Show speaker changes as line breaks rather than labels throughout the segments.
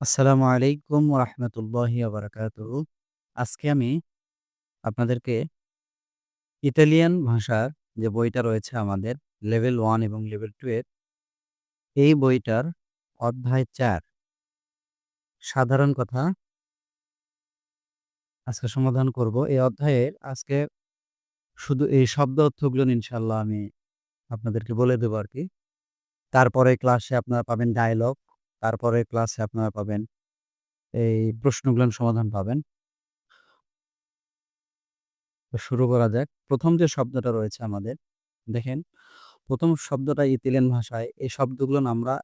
আসসালামু আলাইকুম ওরহমতুল্লাহি ওবারাকাতুহু। আজকে আমি আপনাদেরকে ইতালিয়ান ভাষার যে বইটা রয়েছে আমাদের লেভেল ওয়ান এবং লেভেল 2 এর এই বইটার অধ্যায় চার সাধারণ কথা আজকে সমাধান করব। এই অধ্যায়ের আজকে শুধু এই শব্দ অর্থগুলো ইনশাল্লাহ আমি আপনাদেরকে বলে দেবো আর কি তারপরে ক্লাসে আপনারা পাবেন ডায়ালগ, তারপরে ক্লাসে আপনারা পাবেন এই প্রশ্নগুলোর সমাধান পাবেন। শুরু করা যাক। ১ম যে শব্দটা রয়েছে আমাদের, দেখেন ১ম শব্দটা ইতালিয়ান ভাষায় এই শব্দগুলো আমরা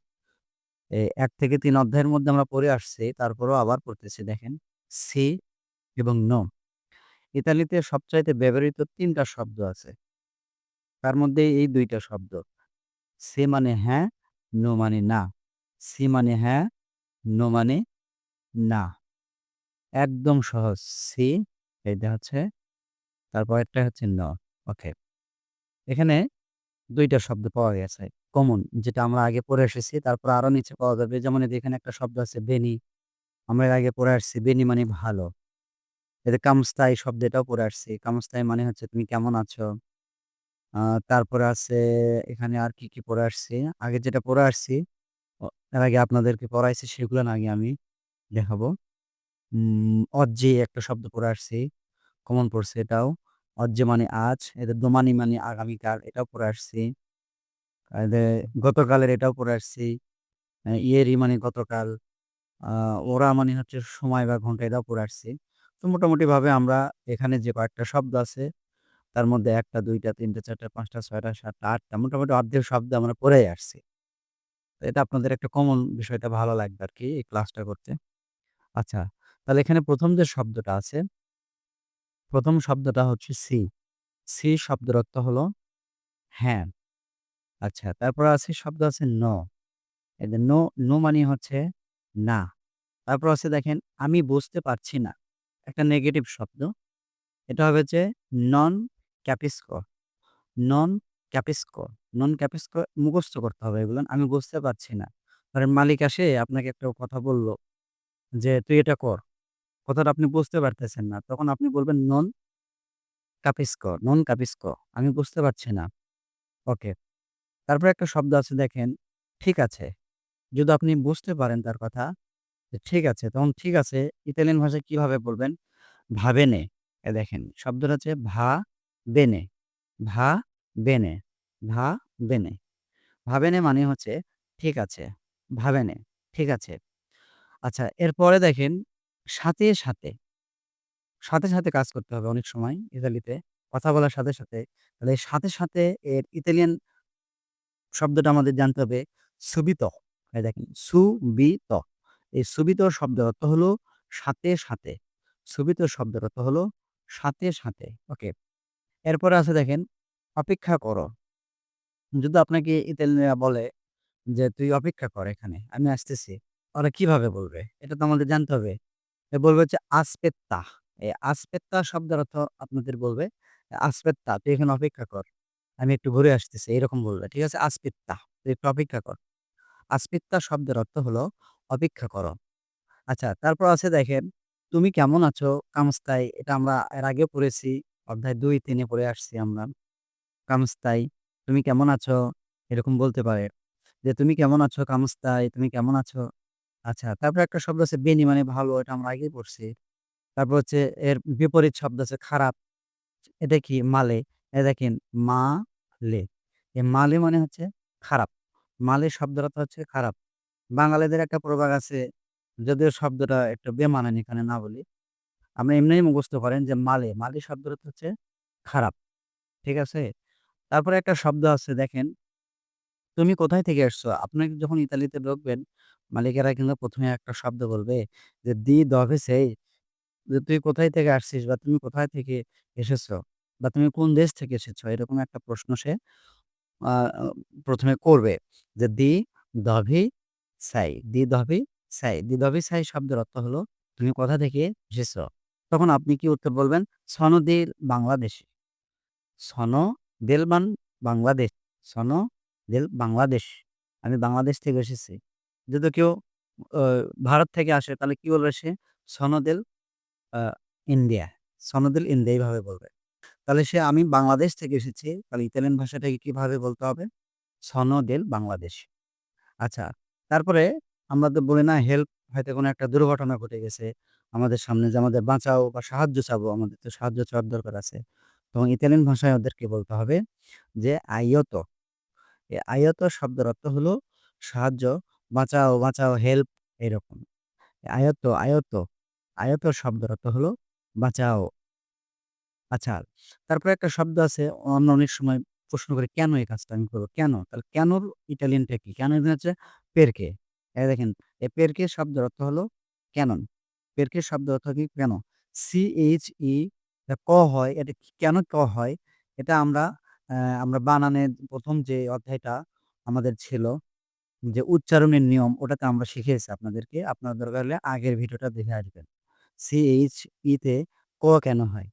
এ ১ থেকে ৩ অধ্যায়ের মধ্যে আমরা পড়ে আসছি, তারপরেও আবার পড়তেছি দেখেন। সি এবং নো। ইতালিতে সবচাইতে ব্যবহৃত তিনটা শব্দ আছে। তার মধ্যে এই দুইটা শব্দ। সে মানে হ্যাঁ, নো মানে না। সি মানে হ্যাঁ, নো মানে না। একদম সহজ। সি এটা হচ্ছে, তারপর একটা হচ্ছে ন। ওকে। এখানে দুইটা শব্দ পাওয়া গেছে। কমন যেটা আমরা আগে পড়ে এসেছি। তারপর আরও নিচে পাওয়া যাবে। যেমন এখানে একটা শব্দ আছে বেনি। আমরা আগে পড়ে আসছি। বেনি মানে ভালো। যে কামস্তাই শব্দ এটাও পড়ে আসছি। কামস্তাই মানে হচ্ছে তুমি কেমন আছো? তারপরে আছে এখানে আর কি, কি পড়ে আসছি? আগে যেটা পড়ে আসছি, এর আগে আপনাদেরকে পড়াইছি সেগুলান আগে আমি দেখাবো। অজ্জি একটা শব্দ পড়ে আসছি। কমন পড়ছে এটাও। অজ্জে মানে আজ। এদের দোমানি মানে আগামীকাল এটাও পড়ে আসছি। গতকালের এটাও পড়ে আসছি। ইয়েরই মানে গতকাল। ওরা মানে হচ্ছে সময় বা ঘণ্টা এটাও পড়ে আসছি। তো মোটামুটিভাবে আমরা এখানে যে কয়েকটা শব্দ আছে, তার মধ্যে ১ টা, ২ টা, ৩ টা, ৪ টা, ৫ টা, ৬ টা, ৭ টা, ৮ টা মোটামুটি অর্ধেক শব্দ আমরা পড়েই আসছি। এটা আপনাদের একটা কমন বিষয়টা ভালো লাগবে আর কি এই ক্লাসটা করতে। আচ্ছা, তাহলে এখানে প্রথম যে শব্দটা আছে প্রথম শব্দটা হচ্ছে সি। সি শব্দের অর্থ হলো হ্যাঁ। আচ্ছা, তারপর আছে শব্দ আছে ন। যে নো, নো মানে হচ্ছে না। তারপর আছে দেখেন আমি বুঝতে পারছি না। একটা নেগেটিভ শব্দ। এটা হবে যে নন ক্যাপিস্কো। নন ক্যাপিস্কো। নন ক্যাপিস্কো মুখস্থ করতে হবে এগুলো। আমি বুঝতে পারছি না। ধরেন মালিক আসে আপনাকে একটা কথা বলল যে, "তুই এটা কর।" কথাটা আপনি বুঝতে পারতেছেন না। তখন আপনি বলবেন নন ক্যাপিস্কো, নন ক্যাপিস্কো। আমি বুঝতে পারছি না। ওকে। তারপরে একটা শব্দ আছে দেখেন, ঠিক আছে। যদি আপনি বুঝতে পারেন তার কথা ঠিক আছে, তখন ঠিক আছে ইতালিয়ান ভাষায় কীভাবে বলবেন? ভা বেনে। এ দেখেন শব্দটা হচ্ছে ভা বেনে। ভা বেনে। ভা বেনে। ভাবেনে মানে হচ্ছে ঠিক আছে। ভাবেনে ঠিক আছে। আচ্ছা এরপরে দেখেন সাথে, সাথে। সাথে, সাথে কাজ করতে হবে অনেক সময় ইতালিতে। কথা বলার সাথে, সাথে। তাহলে সাথে, সাথে এর ইতালিয়ান শব্দটা আমাদের জানতে হবে সুবিতো। দেখেন সুবিতো। এই সুবিত শব্দের অর্থ হলো সাথে, সাথে। সুবিত শব্দের অর্থ হলো সাথে, সাথে। ওকে। এরপরে আছে দেখেন অপেক্ষা করো। যদি আপনাকে ইতালিয়ানরা বলে যে, "তুই অপেক্ষা কর এখানে, আমি আসতেছি।" ওরা কীভাবে বলবে? এটা তো আমাদের জানতে হবে। বলবে হচ্ছে আসপেত্তা এই আস্পেত্তা শব্দের অর্থ আপনাদের বলবে আসপেত্তা "তুই এখানে অপেক্ষা কর। আমি একটু ঘুরে আসতেছি।" এরকম বলবে। ঠিক আছে? আস্পেত্তা, তুই একটু অপেক্ষা কর। আস্পেত্তা শব্দের অর্থ হলো অপেক্ষা করো। আচ্ছা, তারপর আছে দেখেন, তুমি কেমন আছো? কামস্তাই এটা আমরা এর আগেও পড়েছি। অধ্যায় দুই তিনে পড়ে আসছি আমরা। কামস্তাই, তুমি কেমন আছো? এরকম বলতে পারে। যে, তুমি কেমন আছো? কামস্তাই, তুমি কেমন আছো? আচ্ছা, তারপরে একটা শব্দ আছে বেনি মানে ভালো, এটা আমরা আগেই পড়ছি। তারপর হচ্ছে এর বিপরীত শব্দ আছে খারাপ। এটা কি? মালে। এই দেখেন মা-লে। এই মালে মানে হচ্ছে খারাপ। মালে শব্দটা হচ্ছে খারাপ। বাঙালিদের একটা প্রবাদ আছে, যদিও শব্দটা একটু বেমানান এখানে না বলি। আপনি এমনিই মুখস্থ করেন যে মালে, মালে শব্দটা হচ্ছে খারাপ। ঠিক আছে? তারপরে একটা শব্দ আছে দেখেন, তুমি কোথায় থেকে আসছো? আপনি যখন ইতালিতে ঢুকবেন, মালিকেরা কিন্তু প্রথমে একটা শব্দ বলবে যে, "দি দove sei?" যে, "তুই কোথায় থেকে আসছিস?" বা "তুমি কোথায় থেকে এসেছ?" বা "তুমি কোন দেশ থেকে এসেছ?" এরকম একটা প্রশ্ন সে ১ম করবে। যে, "দি দভি সাই?" "দি দভি সাই?" "দি দভি সাই" শব্দের অর্থ হলো, "তুমি কোথা থেকে এসেছ?" তখন আপনি কি উত্তর বলবেন? "সনো del Bangladesh." সনো দেল বান বাংলাদেশ। সনো দেল বাংলাদেশ। আমি বাংলাদেশ থেকে এসেছি। যদি কেউ ভারত থেকে আসে তাহলে কি বলবে সে? "সোনো দেল ইন্ডিয়া।" "সোনো দেল ইন্ডিয়া" এইভাবে বলবে। তাহলে সে আমি বাংলাদেশ থেকে এসেছি, তাহলে ইতালিয়ান ভাষাটাকে কীভাবে বলতে হবে? "সোনো দেল বাংলাদেশ।" আচ্ছা, তারপরে আমরা তো বলি না হেল্প হয়তো কোনো একটা দুর্ঘটনা ঘটে গেছে আমাদের সামনে যে আমাদের বাঁচাও বা সাহায্য চাবো, আমাদের তো সাহায্য চাওয়ার দরকার আছে। তখন ইতালিয়ান ভাষায় ওদেরকে বলতে হবে যে আয়ত এই "আইয়োতো" শব্দের অর্থ হলো সাহায্য, বাঁচাও, বাঁচাও, হেল্প এরকম। আইয়োতো, আইয়োতো, আয়ত শব্দের অর্থ হলো বাঁচাও। আচ্ছা, তারপরে একটা শব্দ আছে অন্য অনেক সময় প্রশ্ন করে, "কেন এই কাজটা আমি করব কেন?" তাহলে কেনর ইটালিয়ানটা কি? কেন হচ্ছে পেরকে। দেখেন এই পেরকে শব্দের অর্থ হলো কেনন। পেরকে শব্দের অর্থ কি? কেন। সি-এইচ-ই এটা ক হয়, এটা কেন ক হয়? এটা আমরা আমরা বানানের প্রথম যে অধ্যায়টা আমাদের ছিল, যে উচ্চারণের নিয়ম ওটাতে আমরা শিখিয়েছি আপনাদেরকে। আপনার দরকার হলে আগের ভিডিওটা দেখে আসবেন। সি এইচ ইতে ক কেন হয়?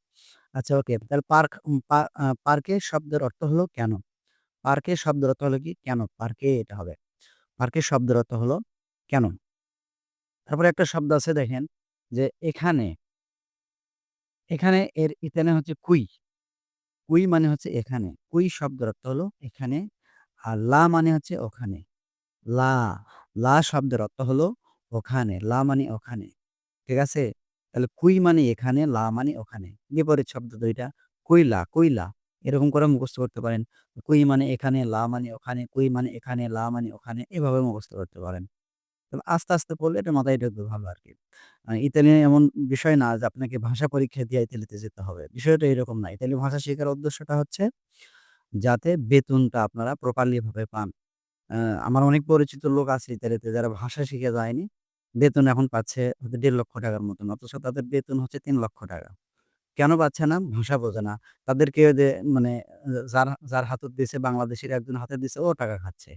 আচ্ছা ওকে। তাহলে পার্ক পা পার্কে শব্দের অর্থ হলো কেন। পার্কে শব্দের অর্থ হলো কি? কেন। পার্কে এটা হবে। পার্কে শব্দের অর্থ হলো কেন। তারপরে একটা শব্দ আছে দেখেন যে এখানে। এখানে এর ইতালিয়ান হচ্ছে কুই। কুই মানে হচ্ছে এখানে। কুই শব্দের অর্থ হলো এখানে। আর লা মানে হচ্ছে ওখানে। লা, লা শব্দের অর্থ হলো ওখানে। লা মানে ওখানে। ঠিক আছে? তাহলে কুই মানে এখানে, লা মানে ওখানে। বিপরীত শব্দ ২ টা। কইলা, কইলা। এরকম করে মুখস্থ করতে পারেন। কুই মানে এখানে, লা মানে ওখানে, কুই মানে এখানে, লা মানে ওখানে। এভাবে মুখস্থ করতে পারেন। আস্তে, আস্তে পড়লে এটা মাথায় ঢুকবে ভালো আর কি ইতালিয়ান এমন বিষয় না যে আপনাকে ভাষা পরীক্ষা দিয়ে ইতালিতে যেতে হবে। বিষয়টা এরকম না। ইতালি ভাষা শেখার উদ্দেশ্যটা হচ্ছে যাতে বেতনটা আপনারা প্রপারলি ভাবে পান। আমার অনেক পরিচিত লোক আছে ইতালিতে যারা ভাষা শিখে যায়নি। বেতন এখন পাচ্ছে হয়তো ৳১.৫ লক্ষ টাকার মতন। অথচ তাদের বেতন হচ্ছে তিন লক্ষ টাকা কেন পাচ্ছে না? ভাষা বোঝে না। তাদেরকে যে মানে যার যার হাতুড় দিছে বাংলাদেশের একজন হাতে দিছে ও টাকা খাচ্ছে।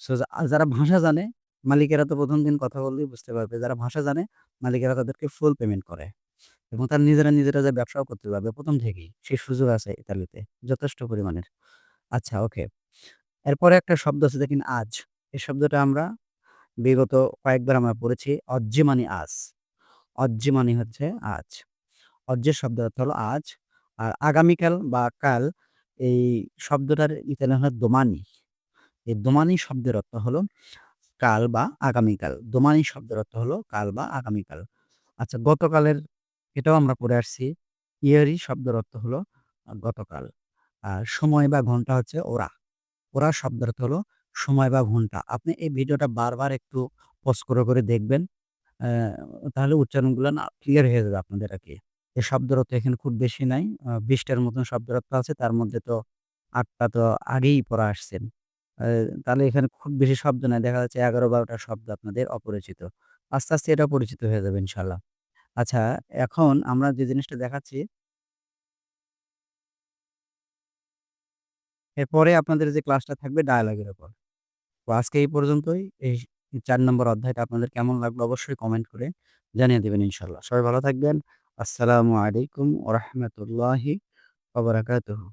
সো যারা ভাষা জানে মালিকেরা তো প্রথম দিন কথা বললেই বুঝতে পারবে। যারা ভাষা জানে মালিকেরা তাদেরকে ফুল পেমেন্ট করে। এবং তারা নিজেরা, নিজেরা যে ব্যবসাও করতে পারবে প্রথম থেকেই। সেই সুযোগ আছে ইতালিতে যথেষ্ট পরিমাণের। আচ্ছা ওকে। এরপরে একটা শব্দ আছে দেখেন আজ। এই শব্দটা আমরা বিগত কয়েকবার আমরা পড়েছি। অজ্জি মানে আজ। অজ্জি মানে হচ্ছে আজ। অজ্জের শব্দের অর্থ হলো আজ। আর আগামীকাল বা কাল এই শব্দটার ইতালিয়ান হলো দোমানি। এই দোমানি শব্দের অর্থ হলো কাল বা আগামীকাল। দোমানি শব্দের অর্থ হলো কাল বা আগামীকাল। আচ্ছা গতকালের এটাও আমরা পড়ে আসছি। ইয়েরি শব্দের অর্থ হলো গতকাল। আর সময় বা ঘণ্টা হচ্ছে ওরা। ওরা শব্দের অর্থ হলো সময় বা ঘণ্টা। আপনি এই ভিডিওটা বারবার একটু পজ করে, করে দেখবেন। তাহলে উচ্চারণগুলো না ক্লিয়ার হয়ে যাবে আপনাদের আরকি। এই শব্দের অর্থ এখানে খুব বেশি নাই। বিশটার মতন শব্দের অর্থ আছে। তার মধ্যে তো আটটা তো আগেই পড়া আসছেন। তাহলে এখানে খুব বেশি শব্দ নাই। দেখা যাচ্ছে এগারো বারোটা শব্দ আপনাদের অপরিচিত। আস্তে, আস্তে এটা পরিচিত হয়ে যাবে ইনশাআল্লাহ। আচ্ছা এখন আমরা যে জিনিসটা দেখাচ্ছি এরপরে আপনাদের যে ক্লাসটা থাকবে ডায়ালগের উপর। তো আজকে এই পর্যন্তই। এই চার নম্বর অধ্যায়টা আপনাদের কেমন লাগল অবশ্যই কমেন্ট করে জানিয়ে দেবেন ইনশাল্লাহ সবাই ভালো থাকবেন। আসসালামু আলাইকুম ওয়া রাহমাতুল্লাহি ওয়া বারাকাতুহু।